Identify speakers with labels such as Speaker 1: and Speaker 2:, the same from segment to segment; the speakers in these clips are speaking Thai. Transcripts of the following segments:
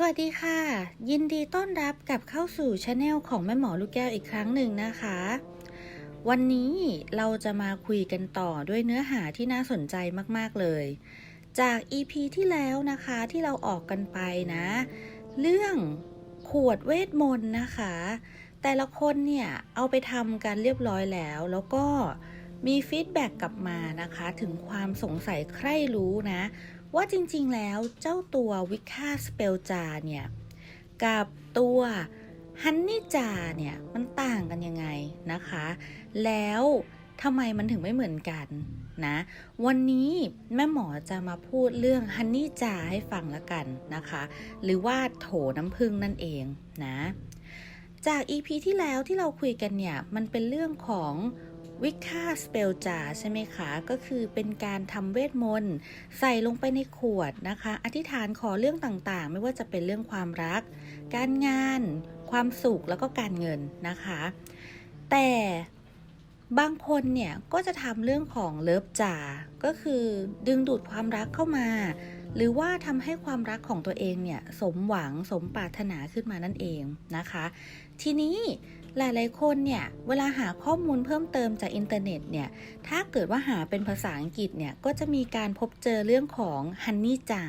Speaker 1: สวัสดีค่ะ ยินดีต้อนรับกลับเข้าสู่ช anel ของแม่หมอลูกแก้วอีกครั้งหนึ่งนะคะ วันนี้เราจะมาคุยกันต่อด้วยเนื้อหาที่น่าสนใจมากๆเลย จาก EP ที่แล้วนะคะที่เราออกกันไปนะ เรื่องขวดเวทมนต์นะคะ แต่ละคนเนี่ยเอาไปทำกันเรียบร้อยแล้ว แล้วก็มีฟีดแบ็กกลับมานะคะ ถึงความสงสัยใคร่รู้นะ ว่าจริงๆแล้วเจ้าตัววิค่าสเปลจาเนี่ย กับตัวฮันนี่จาเนี่ย มันต่างกันยังไงนะคะ แล้วทำไมมันถึงไม่เหมือนกันนะ วันนี้แม่หมอจะมาพูดเรื่องฮันนี่จาให้ฟังละกันนะคะ หรือว่าโถน้ำผึ้งนั่นเองนะ จาก EP ที่แล้วที่เราคุยกันเนี่ย มันเป็นเรื่องของ วิคาสเปลจ่าใช่ไหมคะ ก็คือเป็นการทำเวทมนต์ ใส่ลงไปในขวดนะคะ อธิษฐานขอเรื่องต่างๆ ไม่ว่าจะเป็นเรื่องความรัก การงาน ความสุขแล้วก็การเงินนะคะ แต่บางคนเนี่ยก็จะทำเรื่องของเลิฟจ่าก็คือดึงดูดความรักเข้ามา หรือว่าทำให้ความรักของตัวเองเนี่ยสมหวังสมปรารถนาขึ้นมานั่นเองนะคะ ทีนี้ หลายๆคนเนี่ยเวลาหาข้อมูลเพิ่มเติมจากอินเทอร์เน็ตเนี่ยถ้าเกิดว่าหาเป็นภาษาอังกฤษเนี่ยก็จะมีการพบเจอเรื่องของฮันนี่จา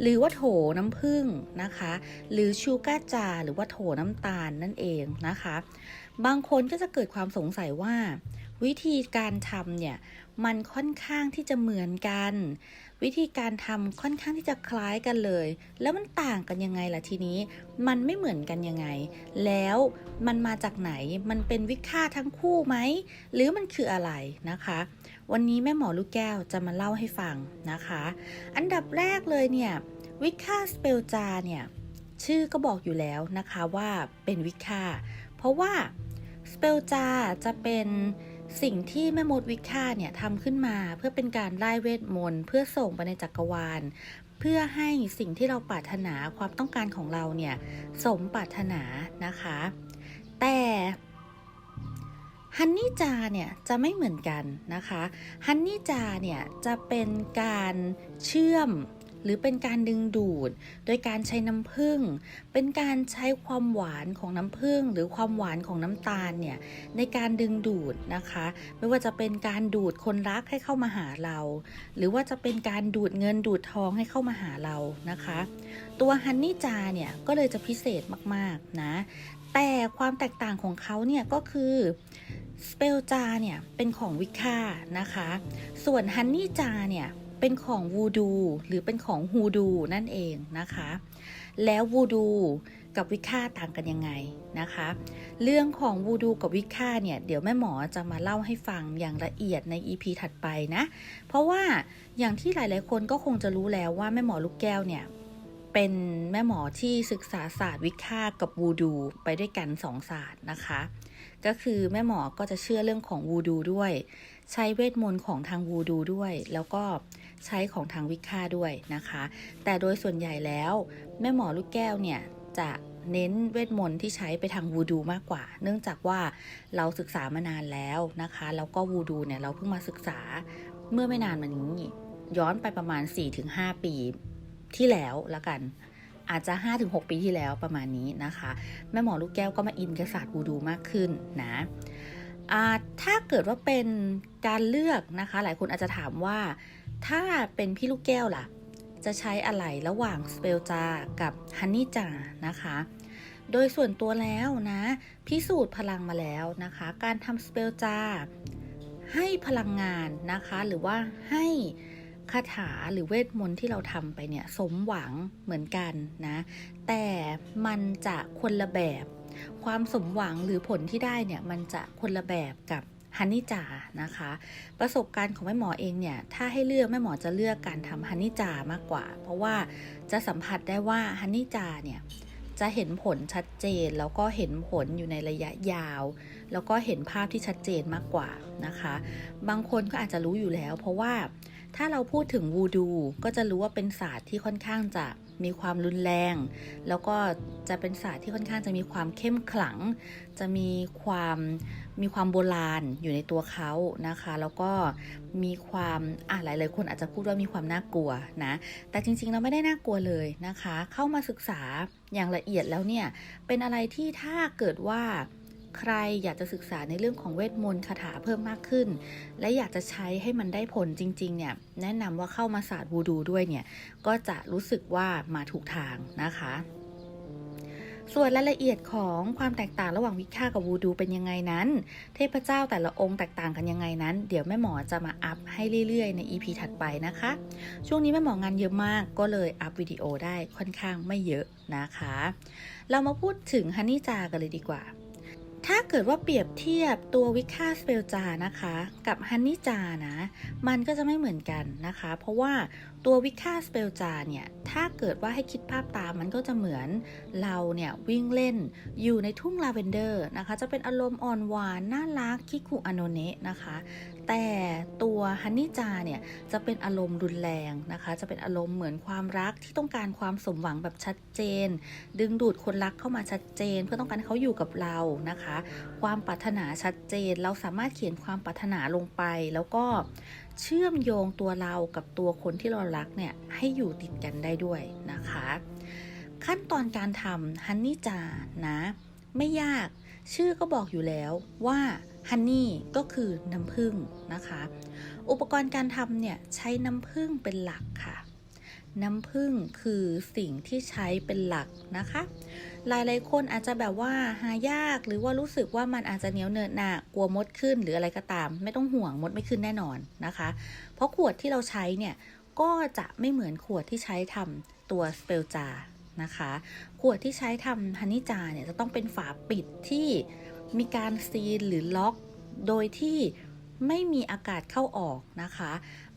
Speaker 1: หรือว่าโถน้ำผึ้งนะคะ หรือชูการ์จา หรือว่าโถน้ำตาลนั่นเองนะคะ บางคนก็จะเกิดความสงสัยว่า วิธีการทำเนี่ย มันค่อนข้างที่จะเหมือนกัน วิธีการทำค่อนข้างที่จะคล้ายกันเลย แล้วมันต่างกันยังไงล่ะทีนี้ มันไม่เหมือนกันยังไง แล้วมันมาจากไหนมันเป็นวิค่าทั้งคู่ไหม หรือมันคืออะไรนะคะ วันนี้แม่หมอลูกแก้วจะมาเล่าให้ฟังนะคะ อันดับแรกเลยเนี่ยวิค่าสเปลจาเนี่ยชื่อก็บอกอยู่แล้วนะคะว่าเป็นวิค่าเพราะว่าสเปลจาจะเป็น สิ่งที่แม่มดวิค่าเนี่ยทำขึ้นมาเพื่อเป็นการไล่เวทมนต์เพื่อส่งไปในจักรวาล เพื่อให้สิ่งที่เราปรารถนาความต้องการของเราเนี่ยสมปรารถนานะคะ แต่ฮันนี่จาเนี่ยจะไม่เหมือนกันนะคะฮันนี่จาเนี่ยจะเป็นการเชื่อม หรือเป็นการดึงดูด โดยการใช้น้ำผึ้ง เป็นการใช้ความหวานของน้ำผึ้งหรือความหวานของน้ำตาลเนี่ยในการดึงดูดนะคะ ไม่ว่าจะเป็นการดูดคนรักให้เข้ามาหาเรา หรือว่าจะเป็นการดูดเงินดูดทองให้เข้ามาหาเรานะคะ ตัวฮันนี่จาเนี่ยก็เลยจะพิเศษมากๆนะแต่ความแตกต่างของเขาเนี่ยก็คือสเปลจาเนี่ยเป็นของวิค่านะคะ ส่วนฮันนี่จาเนี่ย เป็นของวูดูหรือเป็นของฮูดูนั่นเองนะคะ แล้ววูดูกับวิค่าต่างกันยังไงนะคะ เรื่องของวูดูกับวิค่าเนี่ยเดี๋ยวแม่หมอจะมาเล่าให้ฟังอย่างละเอียดใน EP ถัดไปนะ เพราะว่าอย่างที่หลายๆคนก็คงจะรู้แล้วว่าแม่หมอลูกแก้วเนี่ยเป็นแม่หมอที่ศึกษาศาสตร์วิค่ากับวูดูไปด้วยกันสองศาสตร์นะคะ ก็คือแม่หมอก็จะเชื่อเรื่องของวูดูด้วย ใช้เวทมนต์ของทางวูดูด้วย แล้วก็ใช้ของทางวิค่าด้วยนะคะ แต่โดยส่วนใหญ่แล้ว แม่หมอลูกแก้วเนี่ยจะเน้นเวทมนต์ที่ใช้ไปทางวูดูมากกว่า เนื่องจากว่าเราศึกษามานานแล้วนะคะ แล้วก็วูดูเนี่ยเราเพิ่งมาศึกษาเมื่อไม่นานมานี้ ย้อนไปประมาณ 4-5 ปีที่แล้วละกัน อาจจะ 5-6 ปีที่แล้วประมาณนี้นะคะ แม่หมอลูกแก้วก็มาอินกับศาสตร์วูดูมากขึ้นนะถ้าเกิดว่าเป็นการเลือกนะคะ หลายคนอาจจะถามว่า ถ้าเป็นพี่ลูกแก้วล่ะ จะใช้อะไรระหว่างสเปลจากับฮันนี่จานะคะ โดยส่วนตัวแล้วนะ พิสูจน์พลังมาแล้วนะคะ การทำสเปลจาให้พลังงานนะคะ หรือว่าให้ คาถาหรือเวทมนต์ที่เราทำไปเนี่ยสมหวังเหมือนกันนะ แต่มันจะคนละแบบ ความสมหวังหรือผลที่ได้เนี่ยมันจะคนละแบบกับฮันนี่จานะคะ ประสบการณ์ของแม่หมอเองเนี่ย ถ้าให้เลือกแม่หมอจะเลือกการทำฮันนี่จามากกว่า เพราะว่าจะสัมผัสได้ว่าฮันนี่จาเนี่ยจะเห็นผลชัดเจน แล้วก็เห็นผลอยู่ในระยะยาว แล้วก็เห็นภาพที่ชัดเจนมากกว่านะคะ บางคนก็อาจจะรู้อยู่แล้ว เพราะว่า ถ้าเราพูดถึงวูดูก็จะรู้ว่าเป็นศาสตร์ที่ค่อนข้างจะมีความรุนแรง แล้วก็จะเป็นศาสตร์ที่ค่อนข้างจะมีความเข้มขลัง จะมีความมีความโบราณอยู่ในตัวเขานะคะ แล้วก็มีความอะหลายๆคนอาจจะพูดว่ามีความน่ากลัวนะ แต่จริงๆเราไม่ได้น่ากลัวเลยนะคะ เข้ามาศึกษาอย่างละเอียดแล้วเนี่ยเป็นอะไรที่ถ้าเกิดว่า ใครอยากจะศึกษาในเรื่องของเวทมนต์คาถาเพิ่มมากขึ้น และอยากจะใช้ให้มันได้ผลจริงๆเนี่ยแนะนำว่าเข้ามาศาสตร์วูดูด้วยเนี่ยก็จะรู้สึกว่ามาถูกทางนะคะส่วนรายละเอียดของความแตกต่างระหว่างวิค่ากับวูดูเป็นยังไงนั้น เทพเจ้าแต่ละองค์แตกต่างกันยังไงนั้น เดี๋ยวแม่หมอจะมาอัพให้เรื่อยๆ ใน EP ถัดไปนะคะ ช่วงนี้แม่หมองานเยอะมากก็เลยอัพวิดีโอได้ค่อนข้างไม่เยอะนะคะ เรามาพูดถึงฮันนี่จากันเลยดีกว่า ถ้าเกิดว่าเปรียบเทียบตัววิค่าสเปลจานะคะ กับฮันนี่จานะ มันก็จะไม่เหมือนกันนะคะ เพราะว่า ตัววิค่าสเปลจาเนี่ย ถ้าเกิดว่าให้คิดภาพตามมันก็จะเหมือนเราเนี่ย วิ่งเล่นอยู่ในทุ่งลาเวนเดอร์นะคะ จะเป็นอารมณ์อ่อนหวาน น่ารักคิคุอโนเนะนะคะ แต่ตัวฮันนี่จาเนี่ย จะเป็นอารมณ์รุนแรงนะคะ จะเป็นอารมณ์เหมือนความรักที่ต้องการความสมหวังแบบชัดเจน ดึงดูดคนรักเข้ามาชัดเจน เพื่อต้องการให้เขาอยู่กับเรานะคะ ความปรารถนาชัดเจน เราสามารถเขียนความปรารถนาลงไปแล้วก็ เชื่อมโยงตัวเรากับตัวคนที่เรารักเนี่ยให้อยู่ติดกันได้ด้วยนะคะ ขั้นตอนการทำฮันนี่จานะ ไม่ยากชื่อก็บอกอยู่แล้วว่าฮันนี่ก็คือน้ำผึ้งนะคะ อุปกรณ์การทำเนี่ยใช้น้ำผึ้งเป็นหลักค่ะ น้ำผึ้งคือสิ่งที่ใช้เป็นหลักนะคะ หลายๆคนอาจจะแบบว่าหายากหรือว่ารู้สึกว่ามันอาจจะเหนียวเนินหนากลัวมดขึ้นหรืออะไรก็ตาม ไม่ต้องห่วงมดไม่ขึ้นแน่นอนนะคะ เพราะขวดที่เราใช้เนี่ยก็จะไม่เหมือนขวดที่ใช้ทำตัวสเปลจานะคะขวดที่ใช้ทำฮันนี่จาเนี่ยจะต้องเป็นฝาปิดที่มีการซีลหรือล็อก โดยที่ไม่มีอากาศเข้าออกนะคะ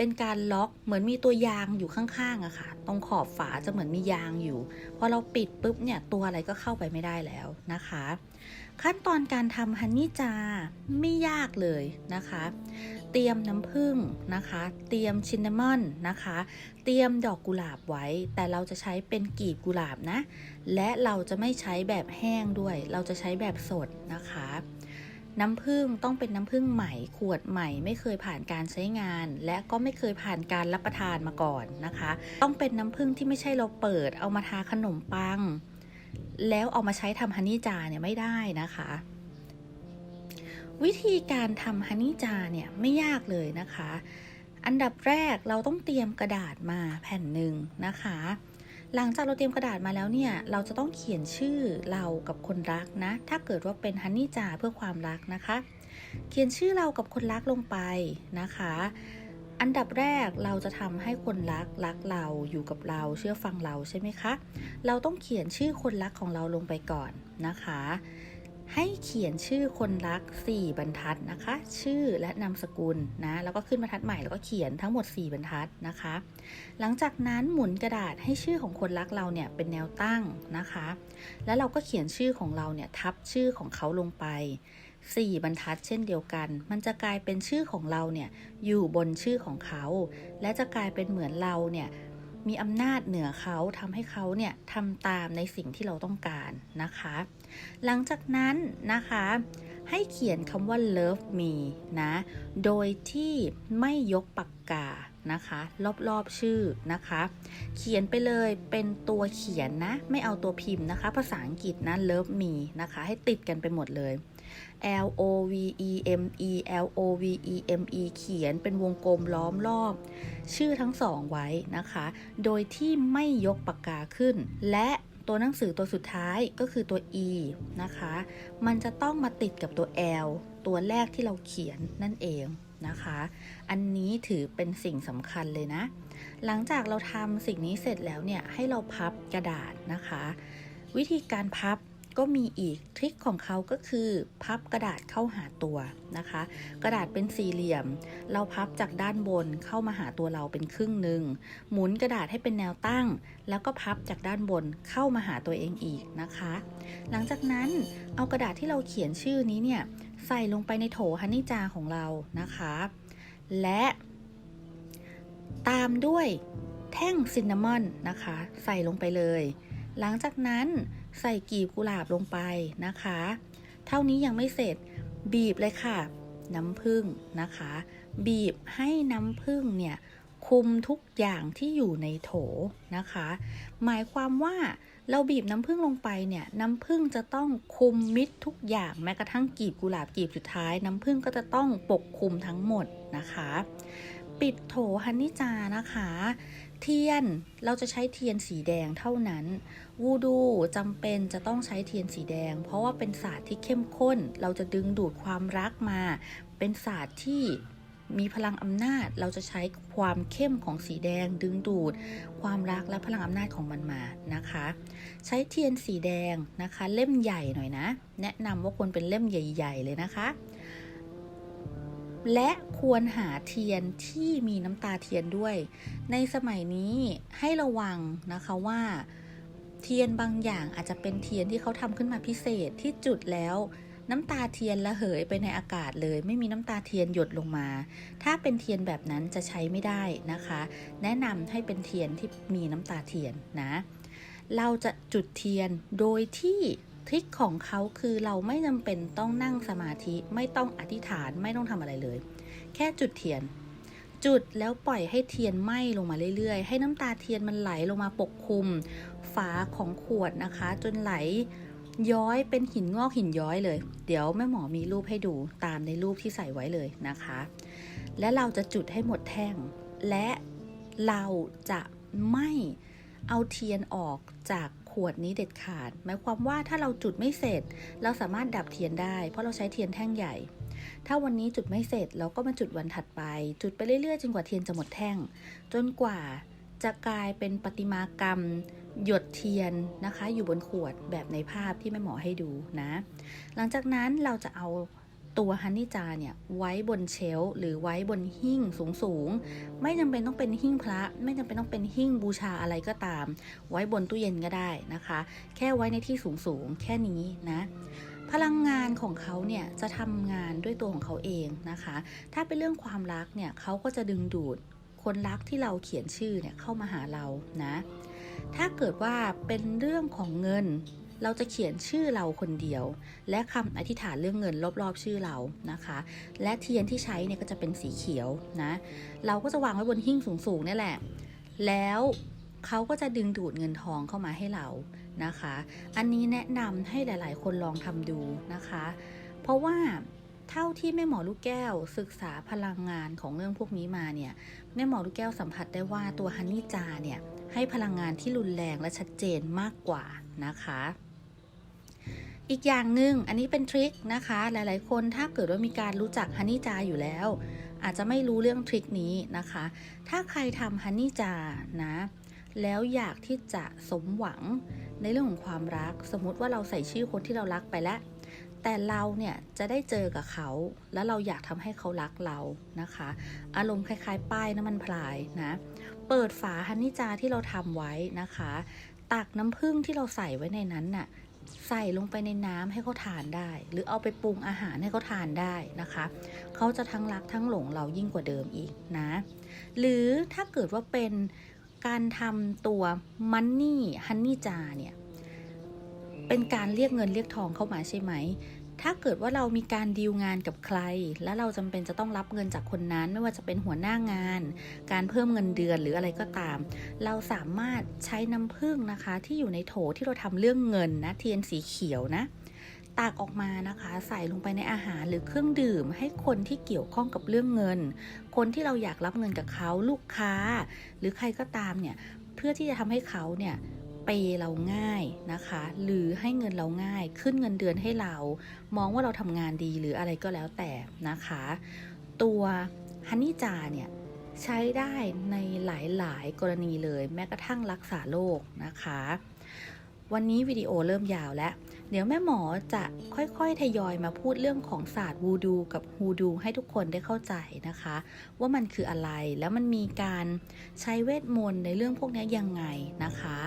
Speaker 1: เป็นการล็อกเหมือนมีตัวยางอยู่ข้างๆอะค่ะ ตรงขอบฝาจะเหมือนมียางอยู่พอเราปิดปุ๊บเนี่ยตัวอะไรก็เข้าไปไม่ได้แล้วนะคะ ขั้นตอนการทำฮันนี่จาไม่ยากเลยนะคะ เตรียมน้ำผึ้งนะคะ เตรียมชินนามอนนะคะ เตรียมดอกกุหลาบไว้ แต่เราจะใช้เป็นกีบกุหลาบนะ และเราจะไม่ใช้แบบแห้งด้วย เราจะใช้แบบสดนะคะ น้ำผึ้งต้องเป็นน้ำผึ้งใหม่ ขวดใหม่ ไม่เคยผ่านการใช้งาน และก็ไม่เคยผ่านการรับประทานมาก่อนนะคะ ต้องเป็นน้ำผึ้งที่ไม่ใช่เราเปิด เอามาทาขนมปัง แล้วเอามาใช้ทำฮันนี่จาเนี่ยไม่ได้นะคะ วิธีการทำฮันนี่จาเนี่ยไม่ยากเลยนะคะ อันดับแรกเราต้องเตรียมกระดาษมาแผ่นหนึ่งนะคะ หลังจากเราเตรียมกระดาษมาแล้วเนี่ย เราจะต้องเขียนชื่อเรากับคนรักนะ ถ้าเกิดว่าเป็นฮันนี่จ่าเพื่อความรักนะคะ เขียนชื่อเรากับคนรักลงไปนะคะ อันดับแรกเราจะทำให้คนรักรักเราอยู่กับเราเชื่อฟังเราใช่ไหมคะ เราต้องเขียนชื่อคนรักของเราลงไปก่อนนะคะ ให้เขียนชื่อคนรัก 4 บรรทัดนะคะ ชื่อและนามสกุลนะแล้วก็ขึ้นบรรทัดใหม่แล้วก็เขียนทั้งหมด 4 บรรทัดนะคะ หลังจากนั้นหมุนกระดาษให้ชื่อของคนรักเราเนี่ยเป็นแนวตั้งนะคะ แล้วเราก็เขียนชื่อของเราเนี่ยทับชื่อของเขาลงไป 4 บรรทัดเช่นเดียวกัน มันจะกลายเป็นชื่อของเราเนี่ยอยู่บนชื่อของเขา และจะกลายเป็นเหมือนเราเนี่ยมีอำนาจเหนือเขาทำให้เขาเนี่ยทำตามในสิ่งที่เราต้องการนะคะ หลังจากนั้นนะคะ ให้เขียนคำว่า love me นะ โดยที่ไม่ยกปากกานะคะรอบๆชื่อนะคะ เขียนไปเลยเป็นตัวเขียนนะ ไม่เอาตัวพิมพ์นะคะ ภาษาอังกฤษนะ love me นะคะ ให้ติดกันไปหมดเลย L O V E M E L O V E M E เขียนเป็นวงกลมล้อมรอบ ชื่อทั้งสองไว้นะคะ โดยที่ไม่ยกปากกาขึ้น และ ตัวหนังสือตัวสุดท้ายก็คือตัว E นะคะ มันจะต้องมาติดกับตัว L ตัวแรกที่เราเขียนนั่นเองนะคะ อันนี้ถือเป็นสิ่งสำคัญเลยนะ หลังจากเราทำสิ่งนี้เสร็จแล้วเนี่ยให้เราพับกระดาษนะคะ วิธีการพับ ก็มีอีกทริคของเขาก็คือพับกระดาษเข้าหาตัวนะคะ กระดาษเป็นสี่เหลี่ยม เราพับจากด้านบนเข้ามาหาตัวเราเป็นครึ่งหนึ่งหมุนกระดาษให้เป็นแนวตั้ง แล้วก็พับจากด้านบนเข้ามาหาตัวเองอีกนะคะ หลังจากนั้นเอากระดาษที่เราเขียนชื่อนี้เนี่ยใส่ลงไปในโถฮันนี่จาของเรานะคะ และตามด้วยแถแท่งซินนามอนนะคะ ใส่ลงไปเลย หลังจากนั้นใส่กีบกุหลาบลงไปนะคะ เท่านี้ยังไม่เสร็จบีบเลยค่ะ น้ำผึ้งนะคะ บีบให้น้ำผึ้งเนี่ยคุมทุกอย่างที่อยู่ในโถนะคะ หมายความว่าเราบีบน้ำผึ้งลงไปเนี่ยน้ำผึ้งจะต้องคุมมิดทุกอย่างแม้กระทั่งกีบกุหลาบกีบสุดท้าย น้ำผึ้งก็จะต้องปกคลุมทั้งหมดนะคะ ปิดโถฮันนิจานะคะ เทียนเราจะใช้เทียนสีแดงเท่านั้น วูดูจำเป็นจะต้องใช้เทียนสีแดง เพราะว่าเป็นศาสตร์ที่เข้มข้น เราจะดึงดูดความรักมา เป็นศาสตร์ที่มีพลังอำนาจเราจะใช้ความเข้มของสีแดงดึงดูด ความรักและพลังอำนาจของมันมานะคะ ใช้เทียนสีแดงนะคะ เล่มใหญ่หน่อยนะ แนะนำว่าควรเป็นเล่มใหญ่ ๆ เลยนะคะ และควรหาเทียนที่มีน้ำตาเทียนด้วย ในสมัยนี้ให้ระวังนะคะว่าเทียนบางอย่างอาจจะเป็นเทียนที่เขาทำขึ้นมาพิเศษที่จุดแล้ว น้ำตาเทียนระเหยไปในอากาศเลย ไม่มีน้ำตาเทียนหยดลงมา ถ้าเป็นเทียนแบบนั้นจะใช้ไม่ได้นะคะ แนะนำให้เป็นเทียนที่มีน้ำตาเทียนนะ เราจะจุดเทียนโดยที่ ทริคของเขาคือเราไม่จำเป็นต้องนั่งสมาธิไม่ต้องอธิษฐานไม่ต้องทำอะไรเลย แค่จุดเทียน จุดแล้วปล่อยให้เทียนไหม้ลงมาเรื่อย ๆ ให้น้ำตาเทียนมันไหลลงมาปกคลุม ฝาของขวดนะคะ จนไหลย้อยเป็นหินงอกหินย้อยเลย เดี๋ยวแม่หมอมีรูปให้ดูตามในรูปที่ใส่ไว้เลยนะคะ และเราจะจุดให้หมดแท่ง และเราจะไม่เอาเทียนออกจาก วดนี้เด็ดขาด หมายความว่าถ้าเราจุดไม่เสร็จ เราสามารถดับเทียนได้ เพราะเราใช้เทียนแท่งใหญ่ ถ้าวันนี้จุดไม่เสร็จเราก็มาจุดวันถัดไป จุดไปเรื่อยๆจนกว่าเทียนจะหมดแท่ง จนกว่าจะกลายเป็นประติมากรรม หยดเทียนนะคะ อยู่บนขวดแบบในภาพที่แม่หมอให้ดูนะ หลังจากนั้นเราจะเอา ตัวฮันนี่จาเนี่ยไว้บนเชลฟ์หรือไว้บนหิ้งสูงๆไม่จำเป็นต้องเป็นหิ้งพระ ไม่จำเป็นต้องเป็นหิ้งบูชาอะไรก็ตาม ไว้บนตู้เย็นก็ได้นะคะ แค่ไว้ในที่สูงๆแค่นี้นะพลังงานของเขาเนี่ยจะทำงานด้วยตัวของเขาเองนะคะ ถ้าเป็นเรื่องความรักเนี่ยเขาก็จะดึงดูดคนรักที่เราเขียนชื่อเนี่ยเข้ามาหาเรานะ ถ้าเกิดว่าเป็นเรื่องของเงิน เราจะเขียนชื่อเราคนเดียว และคำอธิษฐานเรื่องเงินรอบๆชื่อเรานะคะ และเทียนที่ใช้เนี่ยก็จะเป็นสีเขียวนะเราก็จะวางไว้บนหิ้งสูงๆนี่แหละ แล้วเขาก็จะดึงดูดเงินทองเข้ามาให้เรานะคะ อันนี้แนะนำให้หลายๆ คนลองทำดูนะคะ เพราะว่าเท่าที่แม่หมอลูกแก้วศึกษาพลังงานของเรื่องพวกนี้มาเนี่ยแม่หมอลูกแก้วสัมผัสได้ว่าตัวฮันนี่จาเนี่ยให้พลังงานที่รุนแรงและชัดเจนมากกว่านะคะ อีกอย่างหนึ่งอันนี้เป็นทริคนะคะ หลายๆ คนถ้าเกิดว่ามีการรู้จักฮันนี่จาอยู่แล้ว อาจจะไม่รู้เรื่องทริคนี้นะคะ ถ้าใครทำฮันนี่จานะ แล้วอยากที่จะสมหวังในเรื่องของความรัก สมมติว่าเราใส่ชื่อคนที่เรารักไปแล้วแต่เราเนี่ยจะได้เจอกับเขา แล้วเราอยากทำให้เขารักเรานะคะ อารมณ์คล้ายๆ ป้ายน้ำมันพลายนะ เปิดฝาฮันนิจาที่เราทำไว้นะคะ ตักน้ำผึ้งที่เราใส่ไว้ในนั้นน่ะ ใส่ลงไปในน้ำให้เขาทานได้ หรือเอาไปปรุงอาหารให้เขาทานได้นะคะเขาจะทั้งรักทั้งหลงเรายิ่งกว่าเดิมอีกนะ หรือถ้าเกิดว่าเป็นการทำตัวมันนี่ฮันนี่จาเนี่ยเป็นการเรียกเงินเรียกทองเข้ามาใช่ไหม ถ้าเกิดว่าเรามีการดีลงานกับใคร แล้วเราจำเป็นจะต้องรับเงินจากคนนั้น ไม่ว่าจะเป็นหัวหน้างาน การเพิ่มเงินเดือนหรืออะไรก็ตาม เราสามารถใช้น้ำผึ้งนะคะ ที่อยู่ในโถที่เราทำเรื่องเงินนะเทียนสีเขียวนะตักออกมานะคะใส่ลงไปในอาหารหรือเครื่องดื่ม ให้คนที่เกี่ยวข้องกับเรื่องเงิน คนที่เราอยากรับเงินกับเขาลูกค้า หรือใครก็ตามเนี่ยเพื่อที่จะทำให้เขาเนี่ย เปเราง่ายนะคะ หรือให้เงินเราง่าย ขึ้นเงินเดือนให้เรา มองว่าเราทำงานดีหรืออะไรก็แล้วแต่นะคะ ตัวฮันนี่จาเนี่ยใช้ได้ในหลายๆ กรณีเลย แม้กระทั่งรักษาโรคนะคะ วันนี้วิดีโอเริ่มยาวแล้ว เดี๋ยวแม่หมอจะค่อยๆ ทยอยมาพูดเรื่องของศาสตร์วูดูกับฮูดูให้ทุกคนได้เข้าใจนะคะ ว่ามันคืออะไรแล้วมันมีการใช้เวทมนต์ในเรื่องพวกนี้ยังไงนะคะ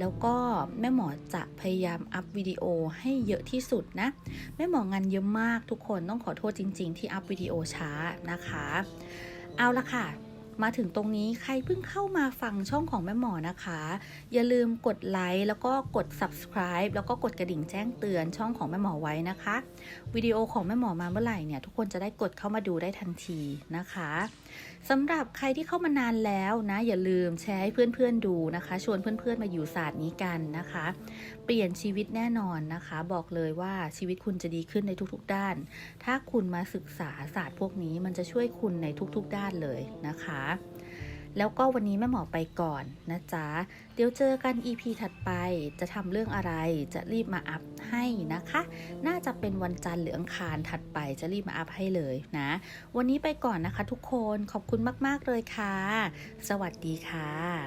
Speaker 1: แล้วก็แม่หมอจะพยายามอัพวิดีโอให้เยอะที่สุดนะ แม่หมองานเยอะมากทุกคนต้องขอโทษจริง ๆ ที่อัพวิดีโอช้านะคะ เอาละค่ะมาถึงตรงนี้ใครเพิ่งเข้ามาฟังช่องของแม่หมอนะคะ อย่าลืมกดไลค์แล้วก็กด subscribe แล้วก็กดกระดิ่งแจ้งเตือนช่องของแม่หมอไว้นะคะ วิดีโอของแม่หมอมาเมื่อไหร่เนี่ยทุกคนจะได้กดเข้ามาดูได้ทันทีนะคะสำหรับใครที่เข้ามานานแล้วนะอย่าลืมแชร์ให้เพื่อนๆดูนะคะ ชวนเพื่อนๆมาอยู่ศาสตร์นี้กันนะคะ เปลี่ยนชีวิตแน่นอนนะคะ บอกเลยว่าชีวิตคุณจะดีขึ้นในทุกๆด้าน ถ้าคุณมาศึกษาศาสตร์พวกนี้มันจะช่วยคุณในทุกๆด้านเลยนะคะ แล้วก็วันนี้แม่หมอไปก่อนนะจ๊ะ เดี๋ยวเจอกัน EP ถัดไปจะทำเรื่องอะไรจะรีบมาอัพให้นะคะ น่าจะเป็นวันจันทร์หรืออังคารถัดไปจะรีบมาอัพให้เลยนะ วันนี้ไปก่อนนะคะทุกคนขอบคุณมาก ๆ เลยค่ะ สวัสดีค่ะ